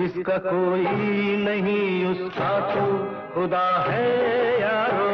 जिसका कोई नहीं, उसका तो खुदा है यारो।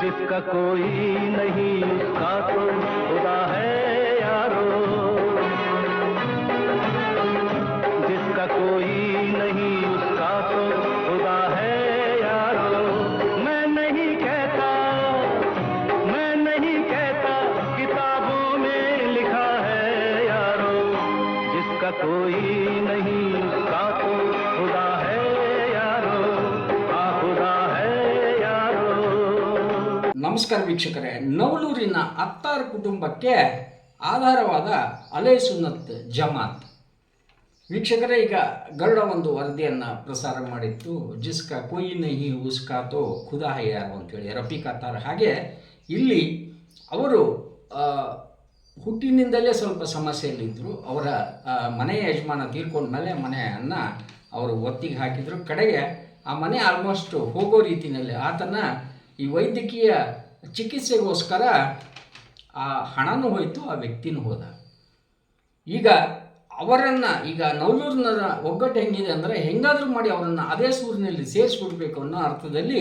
जिसका कोई नहीं, उसका तो खुदा है यारो। जिसका कोई नहीं ನಮಸ್ಕಾರ ವೀಕ್ಷಕರೇ. ನವಲೂರಿನ ಅತ್ತಾರ್ ಕುಟುಂಬಕ್ಕೆ ಆಧಾರವಾದ ಅಲೆ ಸುನ್ನತ್ ಜಮಾತ್. ವೀಕ್ಷಕರೇ, ಈಗ ಗರುಡ ಒಂದು ವರದಿಯನ್ನು ಪ್ರಸಾರ ಮಾಡಿತ್ತು. ಜಿಸ್ಕ ಕೊಯ್ ನಹಿ ಉಸ್ಕಾತೋ ಖುದಾ ಹೈ ಯಾರು ಅಂತೇಳಿ ರಫೀಕ್ ಅತ್ತಾರ್ ಹಾಗೆ ಇಲ್ಲಿ ಅವರು ಹುಟ್ಟಿನಿಂದಲೇ ಸ್ವಲ್ಪ ಸಮಸ್ಯೆಯಲ್ಲಿದ್ದರು ಅವರ ಮನೆಯ ಯಜಮಾನ ತೀರ್ಕೊಂಡ್ಮೇಲೆ ಮನೆಯನ್ನು ಅವರು ಒತ್ತಿಗೆ ಹಾಕಿದರು. ಕಡೆಗೆ ಆ ಮನೆ ಆಲ್ಮೋಸ್ಟ್ ಹೋಗೋ ರೀತಿಯಲ್ಲಿ ಆತನ ಈ ವೈದ್ಯಕೀಯ ಚಿಕಿತ್ಸೆಗೋಸ್ಕರ ಆ ಹಣನೂ ಹೋಯಿತು, ಆ ವ್ಯಕ್ತಿನೂ ಹೋದ. ಈಗ ಅವರನ್ನು, ಈಗ ನವಲೂರಿನ ಒಗ್ಗಟ್ಟು ಹೆಂಗಿದೆ ಅಂದರೆ ಹೆಂಗಾದರೂ ಮಾಡಿ ಅವರನ್ನು ಅದೇ ಸೂರಿನಲ್ಲಿ ಸೇರಿಸ್ಬಿಡ್ಬೇಕು ಅನ್ನೋ ಅರ್ಥದಲ್ಲಿ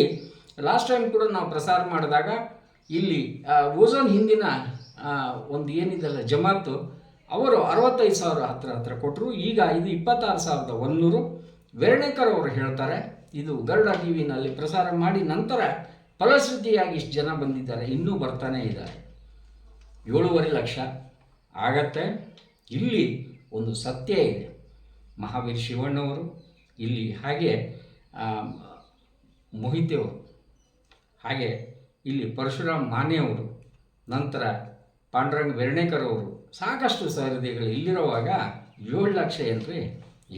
ಲಾಸ್ಟ್ ಟೈಮ್ ಕೂಡ ನಾವು ಪ್ರಸಾರ ಮಾಡಿದಾಗ ಇಲ್ಲಿ ಓಝೋನ್ ಹಿಂದಿನ ಒಂದು ಏನಿದೆಲ್ಲ ಜಮಾತು, ಅವರು ಅರವತ್ತೈದು ಸಾವಿರ ಹತ್ತಿರ ಹತ್ತಿರ ಕೊಟ್ಟರು ಈಗ ಇದು ಇಪ್ಪತ್ತಾರು ಸಾವಿರದ ಒಂದುನೂರು. ವೆರಣೇಕರ್ ಅವರು ಹೇಳ್ತಾರೆ, ಇದು ಗರುಡ ಟಿ ವಿನಲ್ಲಿ ಪ್ರಸಾರ ಮಾಡಿ ನಂತರ ಫಲಶ್ರುತಿಯಾಗಿ ಇಷ್ಟು ಜನ ಬಂದಿದ್ದಾರೆ, ಇನ್ನೂ ಬರ್ತಾನೆ ಇದ್ದಾರೆ. ಏಳೂವರೆ ಲಕ್ಷ ಆಗತ್ತೆ. ಇಲ್ಲಿ ಒಂದು ಸತ್ಯ ಇದೆ. ಮಹಾವೀರ್ ಶಿವಣ್ಣವರು ಇಲ್ಲಿ ಹಾಗೆ ಮೋಹಿತೆಯವರು ಹಾಗೆ ಇಲ್ಲಿ ಪರಶುರಾಮ್ ಮಾನೆಯವರು ನಂತರ ಪಾಂಡುರಂಗ ಬೆರ್ಣೇಕರ್ ಅವರು ಸಾಕಷ್ಟು ಸಹೃದಯಗಳು ಇಲ್ಲಿರುವಾಗ ಏಳು ಲಕ್ಷ ಏನ್ರಿ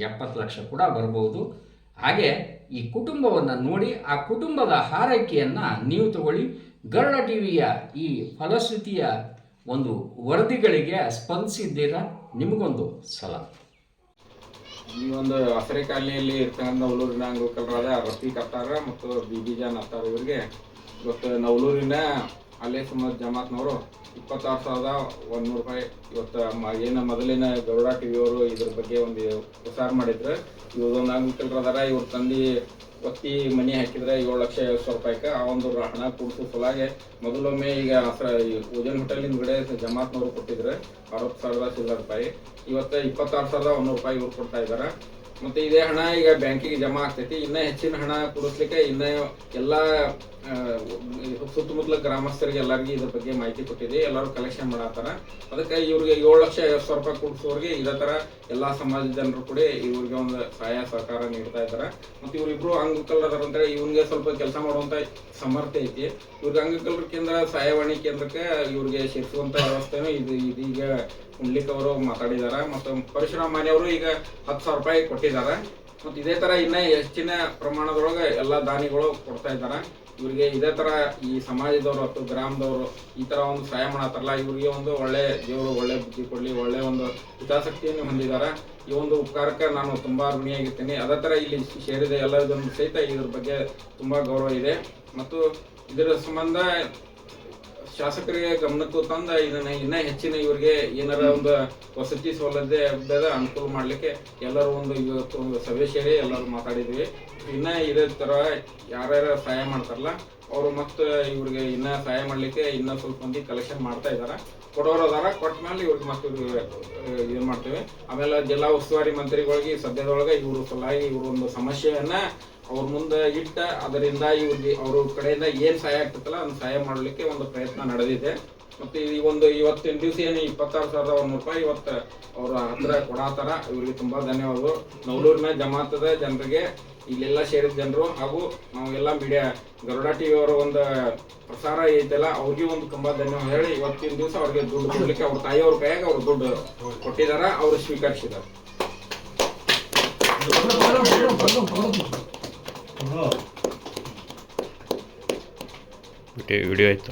ಎಪ್ಪತ್ತು ಲಕ್ಷ ಕೂಡ ಬರ್ಬೋದು. ಹಾಗೆ ಈ ಕುಟುಂಬವನ್ನು ನೋಡಿ ಆ ಕುಟುಂಬದ ಹಾರೈಕೆಯನ್ನು ನೀವು ತಗೊಳ್ಳಿ. ಗರುಡ ಟಿವಿಯ ಈ ಫಲಶ್ರುತಿಯ ಒಂದು ವರದಿಗಳಿಗೆ ಸ್ಪಂದಿಸಿದ್ದೀರಾ? ನಿಮಗೊಂದು ಸಲ. ಈ ಒಂದು ಹಸರೆ ಕಾಲನಿಯಲ್ಲಿ ಇರ್ತಕ್ಕಂಥ ನವಲೂರಿನ ಅಂಗವಿಕಲರಾದ ರಫೀಕ್ ಅತ್ತಾರ ಮತ್ತು ಬಿ ಜಾನ್ ಅತ್ತಾರ ಇವರಿಗೆ ಇವತ್ತು ನವಲೂರಿನ ಅಲ್ಲೇ ಸುಮಾರು ಜಮಾತ್ನವರು ಇಪ್ಪತ್ತಾರು ಸಾವಿರದ ನೂರು ರೂಪಾಯಿ ಇವತ್ತು ಏನು ಮೊದಲಿನ ಗರುಡ ಟಿ ವಿಯವರು ಇದ್ರ ಬಗ್ಗೆ ಒಂದು ಪ್ರಸಾರ ಮಾಡಿದ್ರು ಇವ್ರದೊಂದು ಅದಾರ, ಇವ್ರ ತಂದೆ ಒತ್ತಿ ಮನೆ ಹಾಕಿದ್ರೆ ಏಳು ಲಕ್ಷ ಐವತ್ತು ಸಾವಿರ ರೂಪಾಯಿಗೆ ಆ ಒಂದು ಹಣ ಕೊಡಿಸೋ ಸಲಾಗೆ ಮೊದಲೊಮ್ಮೆ ಈಗ ಈ ಓಜನ್ ಹೋಟೆಲ್ ಹಿಂದ್ಗಡೆ ಜಮಾತ್ನವರು ಕೊಟ್ಟಿದ್ರೆ ಅರವತ್ತು ಸಾವಿರದ ಚಿಲ್ಲರ ರೂಪಾಯಿ. ಇವತ್ತು ಇಪ್ಪತ್ತಾರು ಸಾವಿರದ ಒಂದೂರು ರೂಪಾಯಿ ಇವ್ರು ಕೊಡ್ತಾ ಇದ್ದಾರೆ ಮತ್ತು ಇದೇ ಹಣ ಈಗ ಬ್ಯಾಂಕಿಗೆ ಜಮಾ ಆಗ್ತೈತಿ. ಇನ್ನೂ ಹೆಚ್ಚಿನ ಹಣ ಕೊಡಿಸ್ಲಿಕ್ಕೆ ಇನ್ನೂ ಎಲ್ಲ ಸುತ್ತಮುತ್ತಲ ಗ್ರಾಮಸ್ಥರಿಗೆ ಎಲ್ಲರಿಗೂ ಇದ್ರ ಬಗ್ಗೆ ಮಾಹಿತಿ ಕೊಟ್ಟಿದೆ. ಎಲ್ಲರೂ ಕಲೆಕ್ಷನ್ ಮಾಡತ್ತಾರ. ಅದಕ್ಕೆ ಇವ್ರಿಗೆ ಏಳು ಲಕ್ಷ ಐವತ್ತು ಸಾವಿರ ರೂಪಾಯಿ ಕೊಡಿಸೋರಿಗೆ ಇದೇ ಥರ ಎಲ್ಲಾ ಸಮಾಜದ ಜನರು ಕೂಡ ಇವ್ರಿಗೆ ಒಂದು ಸಹಾಯ, ಸಹಕಾರ ನೀಡ್ತಾ ಇದ್ದಾರೆ ಮತ್ತೆ ಇವ್ರಿಬ್ರು ಅಂಗವಿಕಲರ ಅಂತ ಇವನ್ಗೆ ಸ್ವಲ್ಪ ಕೆಲಸ ಮಾಡುವಂಥ ಸಮರ್ಥ ಐತಿ. ಇವ್ರಿಗೆ ಅಂಗವಿಕಲರ ಕೇಂದ್ರ, ಸಹಾಯವಾಣಿ ಕೇಂದ್ರಕ್ಕೆ ಇವ್ರಿಗೆ ಸೇರಿಸುವಂತ ವ್ಯವಸ್ಥೆನೂ ಇದು ಇದೀಗ ಪುಂಡ್ಲಿಕ್ ಅವರು ಮಾತಾಡಿದಾರ. ಮತ್ತು ಪರಶುರಾಮ್ ಮಾನಿ ಅವರು ಈಗ ಹತ್ತು ಸಾವಿರ ರೂಪಾಯಿ ಕೊಟ್ಟಿದ್ದಾರೆ ಮತ್ತು ಇದೇ ತರ ಇನ್ನ ಹೆಚ್ಚಿನ ಪ್ರಮಾಣದೊಳಗೆ ಎಲ್ಲಾ ದಾನಿಗಳು ಕೊಡ್ತಾ ಇದ್ದಾರೆ ಇವರಿಗೆ ಇದೇ ತರ ಈ ಸಮಾಜದವರು ಅಥವಾ ಗ್ರಾಮದವರು ಈ ತರ ಒಂದು ಸಹಾಯ ಮಾಡತ್ತಾರಲ್ಲ, ಇವರಿಗೆ ಒಂದು ಒಳ್ಳೆ ದೇವರು, ಒಳ್ಳೆ ಬುದ್ಧಿ ಕೊಡ್ಲಿ, ಒಳ್ಳೆ ಒಂದು ಹಿತಾಸಕ್ತಿಯನ್ನು ಹೊಂದಿದ್ದಾರೆ. ಈ ಒಂದು ಉಪಕಾರಕ್ಕೆ ನಾನು ತುಂಬಾ ಋಣಿಯಾಗಿರ್ತೀನಿ. ಅದೇ ತರ ಇಲ್ಲಿ ಸೇರಿದ ಎಲ್ಲದನ್ನು ಸಹಿತ ಇದ್ರ ಬಗ್ಗೆ ತುಂಬಾ ಗೌರವ ಇದೆ. ಮತ್ತು ಇದರ ಸಂಬಂಧ ಶಾಸಕರಿಗೆ ಗಮನಕ್ಕೂ ತಂದ ಇದನ್ನ ಇನ್ನ ಹೆಚ್ಚಿನ ಇವರಿಗೆ ಏನಾರ ಒಂದು ವಸತಿ ಸೌಲಭ್ಯದ ಅನುಕೂಲ ಮಾಡ್ಲಿಕ್ಕೆ ಎಲ್ಲರೂ ಒಂದು ಇವತ್ತು ಒಂದು ಸಭೆ ಸೇರಿ ಎಲ್ಲರೂ ಮಾತಾಡಿದ್ವಿ. ಇನ್ನ ಇದೇ ತರ ಯಾರ್ಯಾರ ಸಹಾಯ ಮಾಡ್ತಾರಲ್ಲ ಅವರು ಮತ್ತೆ ಇವ್ರಿಗೆ ಇನ್ನ ಸಹಾಯ ಮಾಡ್ಲಿಕ್ಕೆ ಇನ್ನ ಸ್ವಲ್ಪ ಮಂದಿ ಕಲೆಕ್ಷನ್ ಮಾಡ್ತಾ ಇದಾರ. ಕೊಡೋರು ಅದಾರ, ಕೊಟ್ಟ ಮೇಲೆ ಇವ್ರಿಗೆ ಮತ್ತೆ ಇದು ಮಾಡ್ತೇವೆ. ಆಮೇಲೆ ಜಿಲ್ಲಾ ಉಸ್ತುವಾರಿ ಮಂತ್ರಿಗಳಿಗೆ ಸದ್ಯದೊಳಗೆ ಇವ್ರ ಸಲುವಾಗಿ ಇವ್ರ ಒಂದು ಸಮಸ್ಯೆಯನ್ನ ಅವ್ರ ಮುಂದೆ ಇಟ್ಟ, ಅದರಿಂದ ಇವ್ರಿಗೆ ಅವ್ರ ಕಡೆಯಿಂದ ಏನ್ ಸಹಾಯ ಆಗ್ತೈತಲ್ಲ ಅದನ್ನ ಸಹಾಯ ಮಾಡ್ಲಿಕ್ಕೆ ಒಂದು ಪ್ರಯತ್ನ ನಡೆದಿದೆ. ಮತ್ತೆ ಈ ಒಂದು ಇವತ್ತಿನ ದಿವಸ ಏನು ಇಪ್ಪತ್ತಾರು ಸಾವಿರದ ಒಂದು ರೂಪಾಯಿ ಇವತ್ತು ಅವ್ರ ಹತ್ರ ಕೊಡಾತಾರ ಇವ್ರಿಗೆ ತುಂಬಾ ಧನ್ಯವಾದಗಳು. ನವಲೂರಿನ ಜಮಾತದ ಜನರಿಗೆ ಇಲ್ಲೆಲ್ಲ ಸೇರಿದ ಜನರು ಹಾಗೂ ನಾವು ಎಲ್ಲ ಮೀಡಿಯಾ ಗರುಡ ಟಿವಿ ಅವರ ಒಂದು ಪ್ರಸಾರ ಐತಲ್ಲ ಅವ್ರಿಗೆ ಒಂದು ತುಂಬಾ ಧನ್ಯವಾದ. ಹೇಳಿ, ಇವತ್ತಿನ ದಿವಸ ಅವ್ರಿಗೆ ದುಡ್ಡು ಕೊಡ್ಲಿಕ್ಕೆ ಅವ್ರ ತಾಯಿಯವ್ರ ಕೈಯಾಗ ಅವ್ರು ದುಡ್ಡು ಕೊಟ್ಟಿದಾರ, ಅವ್ರು ಸ್ವೀಕರಿಸಿದ್ದಾರೆ ವಿಡಿಯೋ ಆಯ್ತು.